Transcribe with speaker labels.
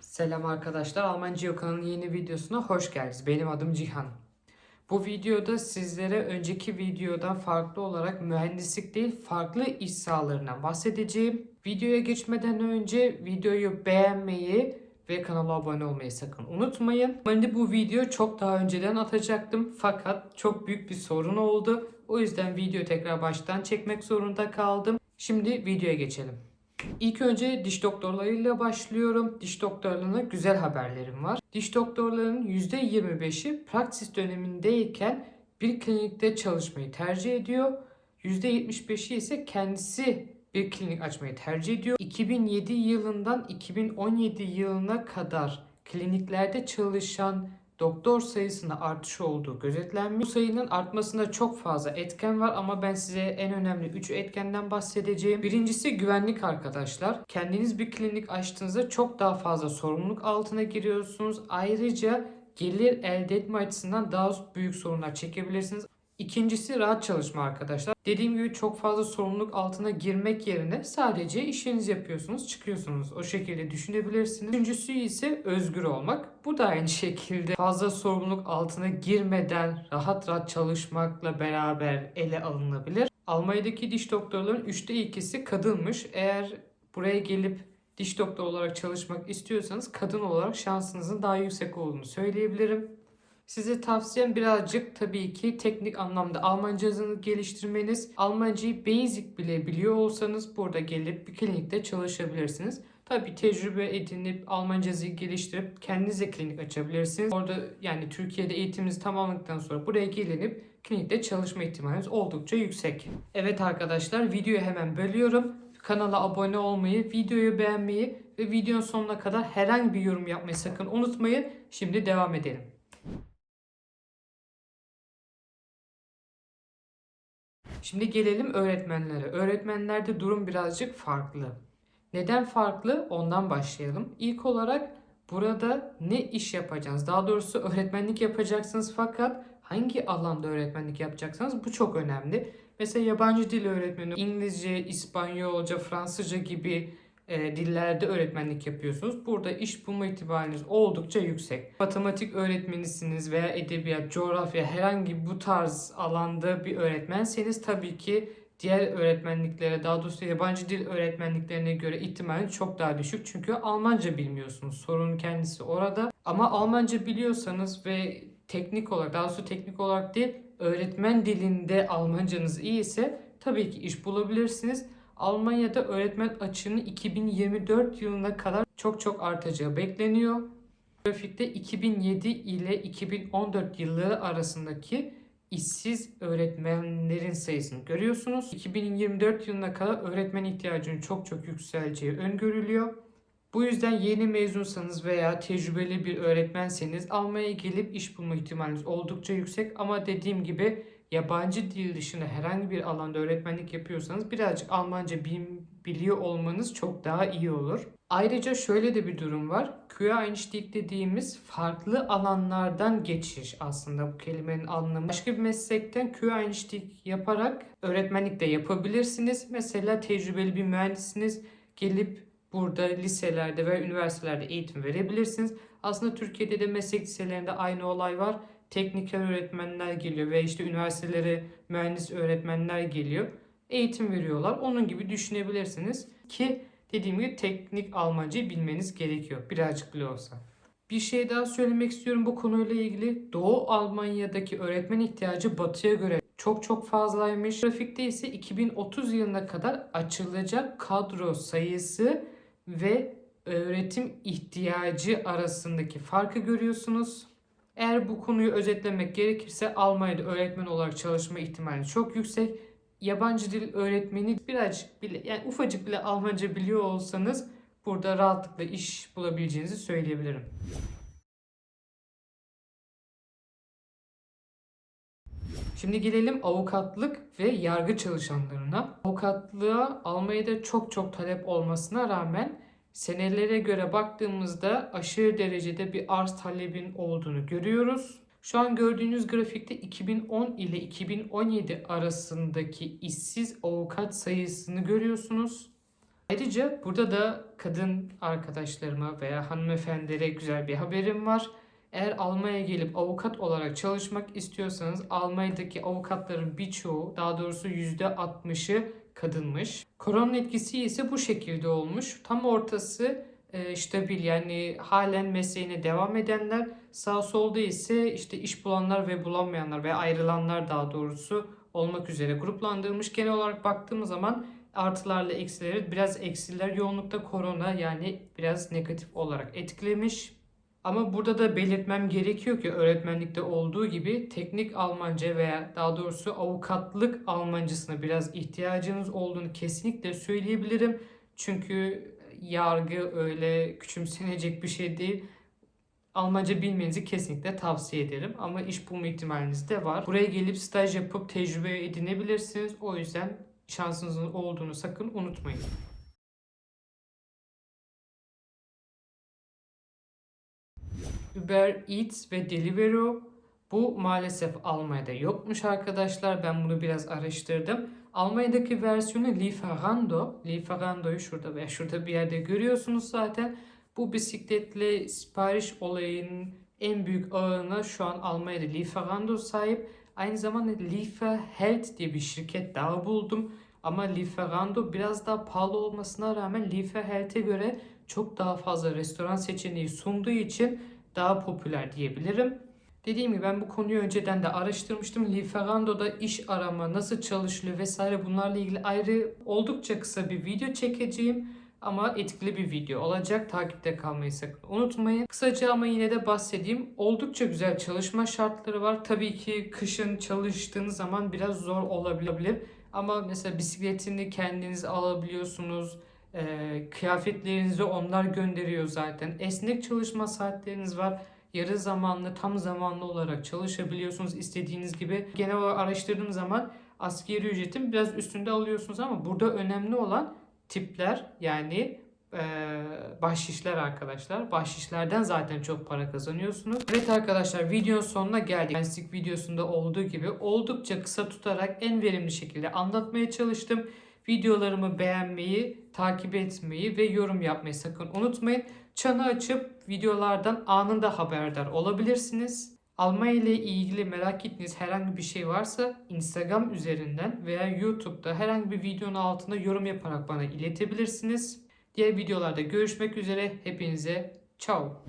Speaker 1: Selam arkadaşlar. Almanca kanalının yeni videosuna hoş geldiniz. Benim adım Cihan. Bu videoda sizlere önceki videodan farklı olarak mühendislik değil farklı iş sahalarından bahsedeceğim. Videoya geçmeden önce videoyu beğenmeyi ve kanala abone olmayı sakın unutmayın. Ben de bu videoyu çok daha önceden atacaktım fakat çok büyük bir sorun oldu. O yüzden video tekrar baştan çekmek zorunda kaldım. Şimdi videoya geçelim. İlk önce diş doktorlarıyla başlıyorum. Diş doktorlarına güzel haberlerim var. Diş doktorlarının %25'i praksis dönemindeyken bir klinikte çalışmayı tercih ediyor. %75'i ise kendisi bir klinik açmayı tercih ediyor. 2007 yılından 2017 yılına kadar kliniklerde çalışan doktor sayısında artış olduğu gözetlenmiş. Bu sayının artmasında çok fazla etken var ama ben size en önemli 3 etkenden bahsedeceğim. Birincisi güvenlik arkadaşlar. Kendiniz bir klinik açtığınızda çok daha fazla sorumluluk altına giriyorsunuz. Ayrıca gelir elde etme açısından daha büyük sorunlar çekebilirsiniz. İkincisi rahat çalışma arkadaşlar. Dediğim gibi çok fazla sorumluluk altına girmek yerine sadece işinizi yapıyorsunuz, çıkıyorsunuz. O şekilde düşünebilirsiniz. Üçüncüsü ise özgür olmak. Bu da aynı şekilde fazla sorumluluk altına girmeden rahat rahat çalışmakla beraber ele alınabilir. Almanya'daki diş doktorların üçte ikisi kadınmış. Eğer buraya gelip diş doktoru olarak çalışmak istiyorsanız kadın olarak şansınızın daha yüksek olduğunu söyleyebilirim. Size tavsiyem birazcık tabii ki teknik anlamda Almancasını geliştirmeniz. Almancayı basic bile biliyor olsanız burada gelip bir klinikte çalışabilirsiniz. Tabii tecrübe edinip Almancası geliştirip kendinize klinik açabilirsiniz. Orada yani Türkiye'de eğitiminizi tamamladıktan sonra buraya gelinip klinikte çalışma ihtimaliniz oldukça yüksek. Evet arkadaşlar videoyu hemen bölüyorum. Kanala abone olmayı, videoyu beğenmeyi ve videonun sonuna kadar herhangi bir yorum yapmayı sakın unutmayın. Şimdi devam edelim. Şimdi gelelim öğretmenlere. Öğretmenlerde durum birazcık farklı. Neden farklı? Ondan başlayalım. İlk olarak burada ne iş yapacaksınız? Daha doğrusu öğretmenlik yapacaksınız fakat hangi alanda öğretmenlik yapacaksanız bu çok önemli. Mesela yabancı dil öğretmeni, İngilizce, İspanyolca, Fransızca gibi e, dillerde öğretmenlik yapıyorsunuz. Burada iş bulma ihtimaliniz oldukça yüksek. Matematik öğretmenisiniz veya edebiyat, coğrafya herhangi bu tarz alanda bir öğretmenseniz tabii ki diğer öğretmenliklere daha doğrusu yabancı dil öğretmenliklerine göre ihtimaliniz çok daha düşük. Çünkü Almanca bilmiyorsunuz. Sorun kendisi orada. Ama Almanca biliyorsanız ve teknik olarak daha doğrusu teknik olarak değil öğretmen dilinde Almancanız iyi ise tabii ki iş bulabilirsiniz. Almanya'da öğretmen açığının 2024 yılına kadar çok çok artacağı bekleniyor. Grafikte 2007 ile 2014 yılları arasındaki işsiz öğretmenlerin sayısını görüyorsunuz. 2024 yılına kadar öğretmen ihtiyacının çok çok yükseleceği öngörülüyor. Bu yüzden yeni mezunsanız veya tecrübeli bir öğretmenseniz Almanya'ya gelip iş bulma ihtimaliniz oldukça yüksek ama dediğim gibi yabancı dil dışında herhangi bir alanda öğretmenlik yapıyorsanız birazcık Almanca biliyor olmanız çok daha iyi olur. Ayrıca şöyle de bir durum var. Quereinstieg dediğimiz farklı alanlardan geçiş aslında bu kelimenin anlamı. Başka bir meslekten Quereinstieg yaparak öğretmenlik de yapabilirsiniz. Mesela tecrübeli bir mühendisiniz gelip burada liselerde ve üniversitelerde eğitim verebilirsiniz. Aslında Türkiye'de de meslek liselerinde aynı olay var tekniker öğretmenler geliyor ve işte üniversitelere mühendis öğretmenler geliyor. Eğitim veriyorlar. Onun gibi düşünebilirsiniz ki dediğim gibi teknik Almancayı bilmeniz gerekiyor. Birazcık bile olsa. Bir şey daha söylemek istiyorum bu konuyla ilgili. Doğu Almanya'daki öğretmen ihtiyacı batıya göre çok çok fazlaymış. Grafikte ise 2030 yılına kadar açılacak kadro sayısı ve öğretim ihtiyacı arasındaki farkı görüyorsunuz. Eğer bu konuyu özetlemek gerekirse Almanya'da öğretmen olarak çalışma ihtimali çok yüksek. Yabancı dil öğretmeni birazcık bile yani ufacık bile Almanca biliyor olsanız burada rahatlıkla iş bulabileceğinizi söyleyebilirim. Şimdi gelelim avukatlık ve yargı çalışanlarına. Avukatlığa Almanya'da çok çok talep olmasına rağmen senelere göre baktığımızda aşırı derecede bir arz talebin olduğunu görüyoruz. Şu an gördüğünüz grafikte 2010 ile 2017 arasındaki işsiz avukat sayısını görüyorsunuz. Ayrıca burada da kadın arkadaşlarıma veya hanımefendilere güzel bir haberim var. Eğer Almanya'ya gelip avukat olarak çalışmak istiyorsanız Almanya'daki avukatların birçoğu daha doğrusu %60'ı kadınmış. Korona etkisi ise bu şekilde olmuş. Tam ortası e, stabil yani halen mesleğine devam edenler sağ solda ise işte iş bulanlar ve bulamayanlar ve ayrılanlar daha doğrusu olmak üzere gruplandırılmış. Genel olarak baktığımız zaman artılarla eksileri biraz eksiler yoğunlukta korona yani biraz negatif olarak etkilemiş. Ama burada da belirtmem gerekiyor ki öğretmenlikte olduğu gibi teknik Almanca veya daha doğrusu avukatlık Almancasına biraz ihtiyacınız olduğunu kesinlikle söyleyebilirim. Çünkü yargı öyle küçümsenecek bir şey değil. Almanca bilmenizi kesinlikle tavsiye ederim. Ama iş bulma ihtimaliniz de var. Buraya gelip staj yapıp tecrübe edinebilirsiniz. O yüzden şansınızın olduğunu sakın unutmayın. Uber Eats ve Deliveroo bu maalesef Almanya'da yokmuş arkadaşlar. Ben bunu biraz araştırdım. Almanya'daki versiyonu Lieferando. Lieferando'yu şurada veya şurada bir yerde görüyorsunuz zaten. Bu bisikletle sipariş olayının en büyük ağına şu an Almanya'da Lieferando sahip. Aynı zamanda Lieferheld diye bir şirket daha buldum. Ama Lieferando biraz daha pahalı olmasına rağmen Lieferheld'e göre çok daha fazla restoran seçeneği sunduğu için daha popüler diyebilirim. Dediğim gibi ben bu konuyu önceden de araştırmıştım. Lieferando'da iş arama, nasıl çalışılıyor vesaire bunlarla ilgili ayrı oldukça kısa bir video çekeceğim. Ama etkili bir video olacak. Takipte kalmayı sakın unutmayın. Kısaca ama yine de bahsedeyim. Oldukça güzel çalışma şartları var. Tabii ki kışın çalıştığınız zaman biraz zor olabilir. Ama mesela bisikletini kendiniz alabiliyorsunuz. Ee, kıyafetlerinizi onlar gönderiyor zaten. Esnek çalışma saatleriniz var. Yarı zamanlı, tam zamanlı olarak çalışabiliyorsunuz istediğiniz gibi. Genel olarak araştırdığım zaman askeri ücretin biraz üstünde alıyorsunuz ama burada önemli olan tipler yani e, bahşişler arkadaşlar. Bahşişlerden zaten çok para kazanıyorsunuz. Evet arkadaşlar videonun sonuna geldik. Mühendislik videosunda olduğu gibi oldukça kısa tutarak en verimli şekilde anlatmaya çalıştım. Videolarımı beğenmeyi, takip etmeyi ve yorum yapmayı sakın unutmayın. Çanı açıp videolardan anında haberdar olabilirsiniz. Almanya ile ilgili merak ettiğiniz herhangi bir şey varsa Instagram üzerinden veya YouTube'da herhangi bir videonun altına yorum yaparak bana iletebilirsiniz. Diğer videolarda görüşmek üzere. Hepinize ciao.